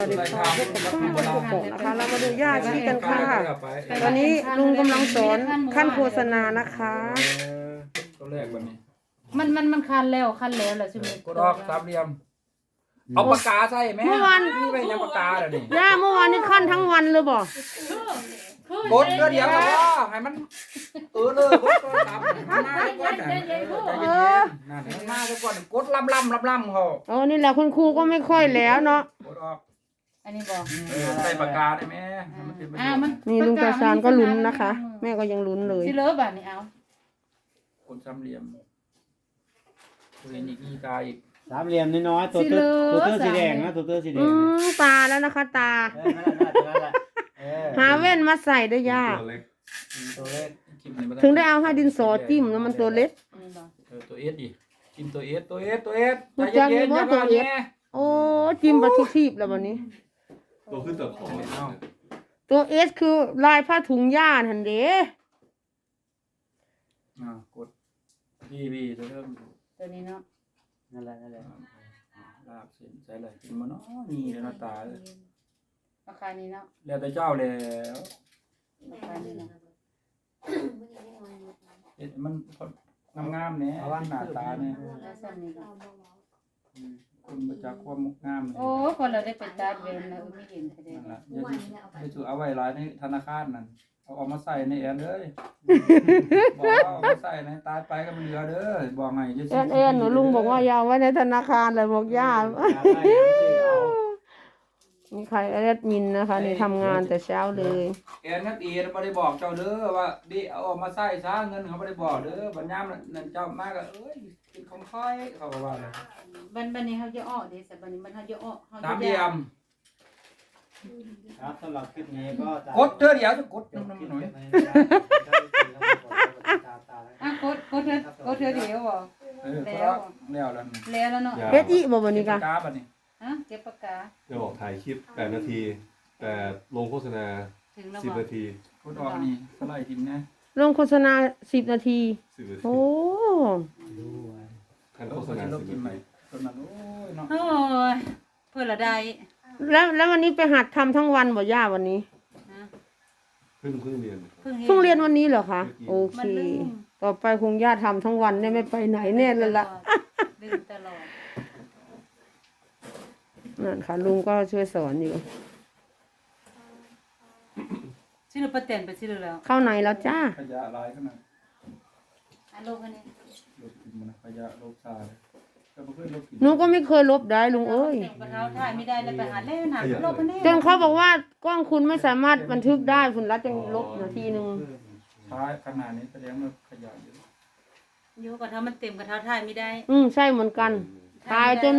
สวัสดีค่ะพบกับช่องคนกกอกนะคะ เรามาดูย่าชี้กันค่ะ ตอนนี้ลุงกำลังสอนขั้นโฆษณานะคะ ตัวแรกวันนี้มันมันมันคันแล้วคันแล้วแหละใช่ไหมกดออกสามเหลี่ยม เอาปากกาใส่แม่เมื่อวาน นี่ไปยังปากกาเลยนี่ย่าเมื่อวานนี้ขั้นทั้งวันเลยบ่กดเพื่อเดียวก็พอให้มันเออเลยกดตัวตามมันมาก่อนใจเย็นๆนั่นให้มันมาซะก่อนกดลำลำลำลำเขาโอ้นี่แหละคุณครูก็ไม่ค่อยแล้วเนาะกดออก อันนี้บอกเออใส่ปากกาได้ไหมให้มันเป็นประโยอ้าวชมันน์นี่ลุงตาชานก็ลุ้นนะคะ แม่ก็ยังลุ้นเลย สิเลิฟแบบนี้เอากดสามเหลี่ยมตัวนี้อีกตาอีกสามเหลี่ยมน้อยๆตัวเตอร์ตัวเตอร์สีแดงนะตัวเตอร์สีแดอืงนะมตาแล้วนะคะ ตา เออนั่นแหละนั่นแหละเออหาแว่นมาใส่ด้วยย่าตัวเล็กตัวเล็กจิ้มนี่บ่ถึงได้เอาให้ดินสอจิ้มแล้วมันตัวเล็ก อันนี้บอกเออตัวเอสดิจิ้มตัวเอสตัวเอสตัวเอสรู้ใจจักเย็นๆไหมอย่าว่าตัวมาเอสแง่โอ้ จิ้มไปทุกทีบแล้ววันนี้ ตัวขึ้นตัวของเอาตัวเอสคือลายผ้าถุงย่าหันเด้อ่ากดบีบีตัวเริ่มตัวนี้เนาะนั่นแหละนั่นแหละลากเส้นใส่เลยกินมันเนาะนี่เลยหน้าตาเลยราคานี้เนาะแล้วแต่เจ้าแล้วราคานี้เนาะเอ็ดมันงามๆเนี่ยหน้าตาเนี่ย แล้วสั่นนี้ก็คนมาจากความมุกงามเนี่ยโอ้คนเราได้เป็นตาเวนนะไม่เห็นแสดงนั่นแหละอย่าสิไปถือเอาไว้หลายในธนาคารนั่นเอาออกมาใส่ในแอนเลยบอกว่าเอามาใส่ในตายไปก็มันเหลือเด้อบอกไงอย่าสิแอนแอนหนูลุงบอกว่าอยาวไว้ในธนาคารเลยบอกย่าอยากได้อยากซื้อเอานี่ใครแอดมินนะคะนี่ทำงานแต่เช้าเลย แอนนักเอียนบ่ได้บอกเจ้าเด้อว่าดิเอาออกมาใส่ซะเงินเขาบ่ได้บอกเด้อบัญญัตินั่นเจ้ามากก็เอ้ย กินของค่อยเขาก็ว่าเลยบันบันนี้เขาจะอ้อเดี๋ยวแต่บันนี้มันเขาจะอ้อเขาสามจะเหลี่ยมครับสำหรับคลิปนี้ก็จะกดเธอเดียวจะกดจบน้ำคลิปหน่อยกันในตาตาอะกดกดเธอกดเธอเดียวบ่เออก็แล้วแล้วแล้วแล้วเนาะเฮ็ดอีบ่วันนี้กกะกาบัดนี้ฮะเก็บปากกาจะบอกถ่ายคลิปแปดนาที แต่ลงโฆษณา ถึงแล้วสิบบ่นาที กดออกนี่สไลด์ทิมนะลงโฆษณาสิบนาทีสิบนาที โอ้ คันโฆษณาลบสิบทิมนาไปทีตอนนั้นโอ้ยเนาะโอ้ยเพื่อละได้แล้วแล้ววันนี้ไปหัดทำทั้งวันบ่ย่าวันนี้นะเพิ่งเพิ่งเรียน เพิ่งเพิ่งเรียนวันนี้เหรอคะเมื่อกี้โอเค มันลืมต่อไปคงย่าทำทั้งวันเนี่ยไม่ไปไหนแน่เลยล่ะลืมตลอดนั่นค่ะลุงก็ช่วยสอนอยู่ ชื่อประเต็นไปชื่อแล้ว เข้าไหนแล้วจ้า ขยะหลายขนาด อันลูกอันนี้ลบทิมมันขยะลบซาเลยก็บ่เคยลบทิมหนูก็ไม่เคยลบได้ลุงเอ้ยแต่งกระเท้าถ่ายไม่ได้เลยไปหาเล่นหาโลกคะแนนจนเขาบอกว่ากล้องคุณไม่สามารถบันทึกได้คุณรัฐจะลบนาทีหนึ่งท้ายขนาดนี้แสดงว่าขยะเยอะอยู่กระเท้ามันเต็มกระเท้าถ่ายไม่ได้อืมใช่เหมือนกันถ่ายจน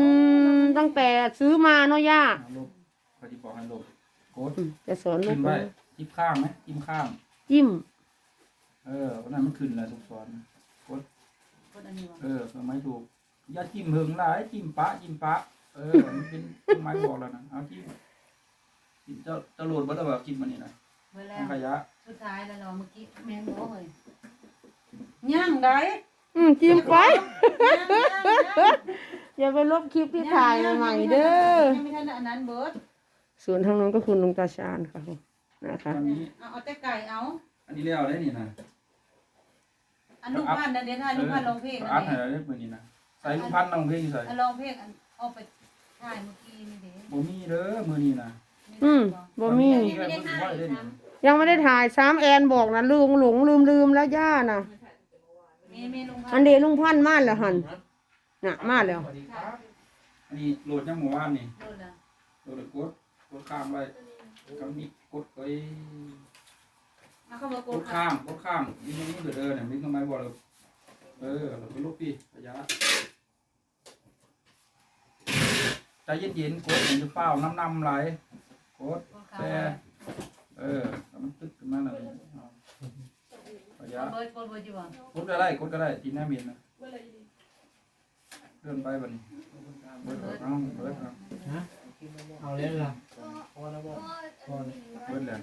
ตั้งแต่ซื้อมาเนาะย่าเอาลบเขาที่บอกให้ลบกดอืมจะสอนลูจิ้กมไว้จิ้มข้างไหมจิ้มข้างจิ้มเออวันนั้นมันขึ้นแล้วทุกสอนกด คนอันนี้วะเออเครื่องไม้ถูก อย่าจิ้มเหิงหลายจิ้มปะจิ้มปะ เออ มันเป็นเครื่องไม้บอกแล้วนะเอาจิ้มจิ้มเจ้าเจ้าโหลดบ่ได้ว่ากินมันนี่นะเมื่อแล้ทางขยะสุดท้ายแล้วเราเมื่อกี้แมงโม่เลยย่างได้อืมจิ้มไป ย่างย่างย่างอย่าไปลบคลิปที่ถ่ายใหม่ๆเด้อ ยังไม่ทันอันนั้นเบิร์ดส่วนทางนั้นก็คุณลุงตาชาญค่ะนะคะ อันนี้ เอาเอาแต่ไก่เอา อันนี้แล้วได้นี่นะ อันลูกพันธุ์นะเดี๋ยวถ่ายลูกพันธุ์ลงเพลงอัดนให้นี้ได้มื้อนี้นะใส่ลูกพันธุ์น้องเพลงใส่ลองเพลงอันเอาไปถ่ายเมื่อกี้นี่เด้บ่มีเด้อมื้อนี้นะอืมบ่มียังไม่ได้ถ่ายสามแอนบอกนะลืมหลงลืมลืมแล้วย่านะอันเดลุงพันมาแล้วหันน่ะมาแล้วอันนี้โหลดยังหมู่บ้านนี่โหลดกดกดข้างไว้ก็มีกดไว้ เอาเข้ามากกดดข้างกดข้างนี่นี่เด้อเด้อเนี่ยมีทำไมบ่ล่ะเออเราไปลูกพี่ระยะใจเย็นๆกดมันจะเป้าน้ำนำไหลกดกดขาแต่เออแล้วมันตึกขึ้นมาหน่อยเอาระยะเบิร์ดกดเบิร์ดอยู่บ่กดก็ได้กดก็ได้ที่หน้าเมียนนะเดินไปบัดนี้เบิดเอาเบิดเอาเอาเล่นละพอแล้วบ่พอแล้วเบิดแล้ว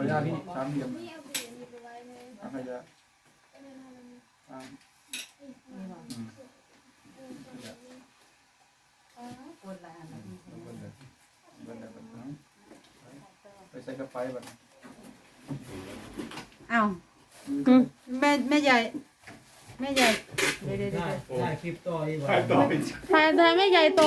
ระยะที่สามเหลี่ยม เอาระยะสามนี่บ่อืมระยะกดหลายอันแล้วเบิดแล้วเบิดแล้วเบิดแล้วใส่กระไปบัดอ้าวแม่แม่ใหญ่แม่ใหญ่เดี๋ยวเดี๋ยวเดี๋ได้ยวได้คลิปต่ออีกว่าถ่ายต่อไปถ่ายถ่ายไม่ใหญ่โต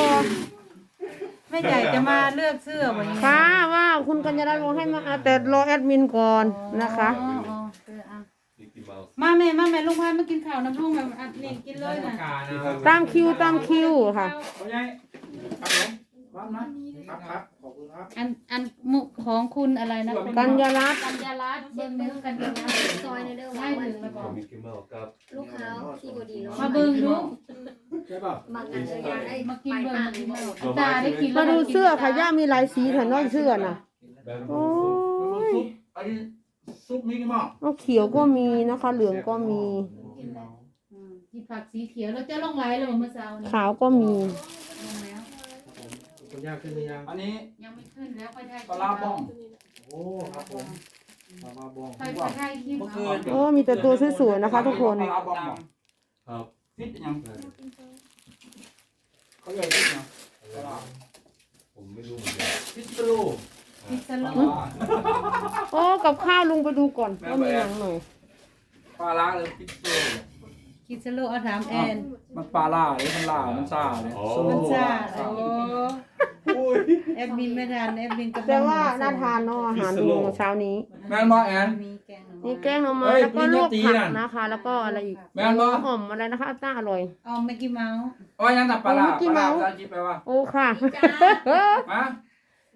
แม่ใหญ่จะมาเลือกเสื้อวันนี้ค่ะว่าคุณกัญญารัตน์บอกให้มาเอาแต่รอแอดมินก่อนนะคะ อ๋ออ๋อเอออะ มิกกี้เมาส์มาแม่มาแม่ลุงพายมากินข้าวน้ำลุงแบบอัดนี่กินเลยนะกานะตามคิวตามคิวค่ะเอาไงครับผมรับนะครับครับขอบคุณครับ อันอันมุกของคุณอะไรนะกัญญารัตน์กัญญารัตน์เบิ่งเบิ่งกัญญารัตน์ซอยในเด้อได้ว่าถึงแล้วบขออกงมิกกี้เมาส์กับลูกค้าที่บดีเนาะมาเบิ่งดูใช่ป่ะบางอันจะอยากได้มากินไปเบิ่งต่างมากินหมเบิ่งดตาได้กินมาดูเสื้อค่ะย่ามีหลายสีแถมน้อยเสื้อน่ะ แบงค์โอ้ยซุปอันนี้ ซุปมิกกี้เมาส์เอาเขียวก็มีนะคะ เหลืองก็มี อืมที่ผักสีเขียวแล้วเจ้าลงไหลเลยเมื่อเช้านี้ขาวก็มี ลงแล้ว คุณยากขึ้นหรือยังอันนี้ยังไม่ขึ้นแล้วค่อยได้ปลาร้าบ้องโอ้ครับผมมามาบองค่อยค่อยได้คลิปเมื่อเอาคืนโอ้มีแต่ตัวสวยๆนะคะ ทุกคน ปลาร้าบ้องบอกครับฟิตยังเขาใหญ่ฟิตยังปลาร้าผมไม่รู้เหมือนกันฟิตโล พิซซ่า ปลา โล ร้า โอ้กับข้าว ลุงไปดูก่อนว่ามีหนังหน่อยปลาร้าเลยฟิตโลพิซซ่าโลเอาถามแอนมันปลาล่าเลยมันล่ามันซ่าเลยโซ่มันจ้าซ่าโอ้แอดมินไม่ทันแอดมินกำลังแต่ว่าน่าทานเนาะอาหารลุงเช้านี้ แม่นบ่แอนมีแกงหน่อไม้นี่แกงหน่อไม้เฮ้ยแล้วก็ลวกปริญญาตรีผักน่ะนะคะ แล้วก็อะไรอีกแม่นบ่หอมอะไรนะคะน่าอร่อยเอาเมกกี้เมาส์โอ้ยยังแต่ปลาล่าเมื่อกี้ปลาล่าเมาภาษาอังกฤษแปลว่าโอ้ค่ะมา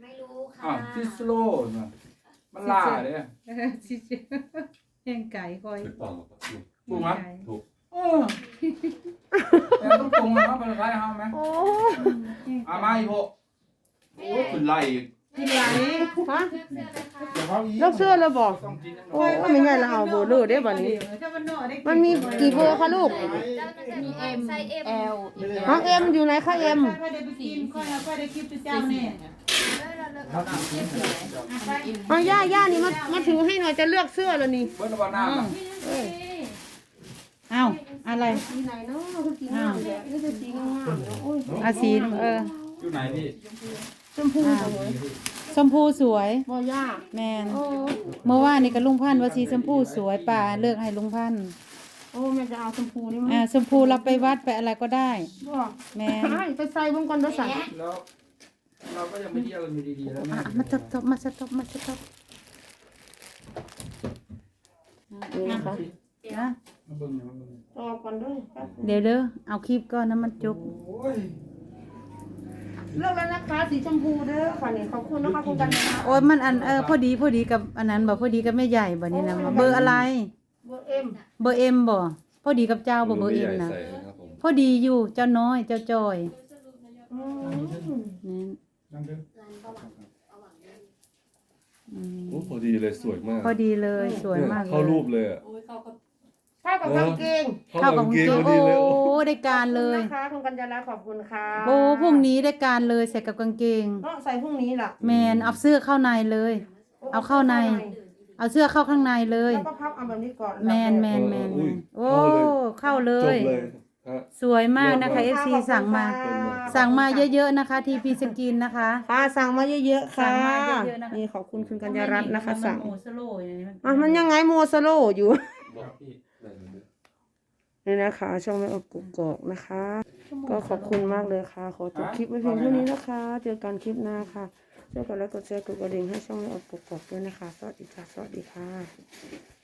ไม่รู้อ่าค่ะฟิสโล มันล่าเลยเออชิชิแกงไก่คอย ถูกต้องครับถูกไหมไก่เออแต่ต้องปรุงนะครับเป็นไรครับไหมโอ้อามาอีโบโอ้ขึ้นไล่อีกกินไหลฮะเดี๋ยวเขาอีเลือกเสื้อเลยบอก ต้องกินนิดหน่โอ้อยยไม่ใช่เราเอาเบอร์เลอร์ได้บ่นี้ ถ้ามันเนาะได้มันมีกี่เบอร์คะลูกมีเอ็มไซส์เอ็มเอลน้องเอ็มอยู่ไหนคะเอ็ม ค่อยได้ไปกินค่อยเอาค่อยได้คลิปเจ้าเนี่ย เอาย่าย่านี่มามาถือให้หน่อยจะเลือกเสื้อแล้วนี่เบิ้ลวันหน้าน่ะเอ้าอะไรสีไหนเนาะคือสีงามเลยนี่คือสีงามๆโอ้ยอาสีเอออยู่ไหนพี่ชมพูสวยชมพูสวยบ่ย่าแมนโอ้เมื่อวานนี่ก็ลุงพันธุ์ว่าสีชมพูสวยป่าเลือกให้ลุงพันธุ์โอ้แม่จะเอาชมพูนี่มั้ยอ่าชมพูเราไปวัดไปอะไรก็ได้บ่แมนให้ไปใส่บงก่อนเด้อสั่งแล้ว เราก็ยังไม่เที่ยวกันอยู่ดีๆแล้วแม่อะมาตบตบมาสตบมาสตบนี่นะคะนะมาเบิ่งหน่อยมาเบิ่งหน่อยต่อก่อนเด้อครับเดี๋ยวเด้อเอาคลิปก่อนนะมันจบโอ้ยเลือกแล้วนะคะสีชมพูเด้อค่ะนี่ขอบคุณนะคะคุณกันนะคะโอ้ยมันอันเออพอดีพอดีกับอันนั้นบ่พอดีกับแม่ใหญ่บ่นี่นะบ่เบอร์อะไร เบอร์เอ็มเบอร์เอ็มบ่พอดีกับเจ้าบ่เบอร์เอ็มนะใส่นะครับผมพอดีอยู่เจ้าน้อยเจ้าจอย อืม นี่ยังเด้อร้านประวัติประวัติอืมโอ้พอดีเลยสวยมากพอดีเลยสวยมากเลเข้ายรูปเลยอะเข้ากับกางเกงเข้ากับกางเกงพอดีเลยโอ้โอ้ได้การเลยขอบคุณนะคะคุณกัญญาลักษณ์ขอบคุณค่ะโอ้พรุ่งนี้ได้การเลยใส่กับกางเกงก็ใส่พรุ่งนี้ล่ะแมนเอาเสื้อเข้าในเลย เอาเข้าใน เอาเสื้อเข้าข้างในเลย แล้วก็พับเอาแบบนี้ก่อนแมนแมนแมนแมนโอ้เข้าเลจยบเลยฮะ สวยมากนะคะขอบ FC คุณค่ะสั่งมา สั่งมาเยอะๆนะคะทีพีสกินนะคะ ค่ะสั่งมาเยอะๆค่ะ สั่งมาเยอะๆนะคะ นี่ขอบคุณคุณกัญญารัตน์นะคะ สั่งโมสโลอย่างนี้มันอะมันยังไงโมสโลอยู่ บอกพี่ได้เลย นี่นะคะ ช่องแม่อบกุกกอกนะคะ ก็ขอบคุณมากเลยค่ะ ขอจบคลิปไว้เพียงเท่านี้นะคะ เจอกันคลิปหน้าค่ะช่วยกดไลค์กดแชร์กดกระดิ่งให้ช่องแม่อบกุกกอกด้วยนะคะ สวัสดีค่ะ สวัสดีค่ะ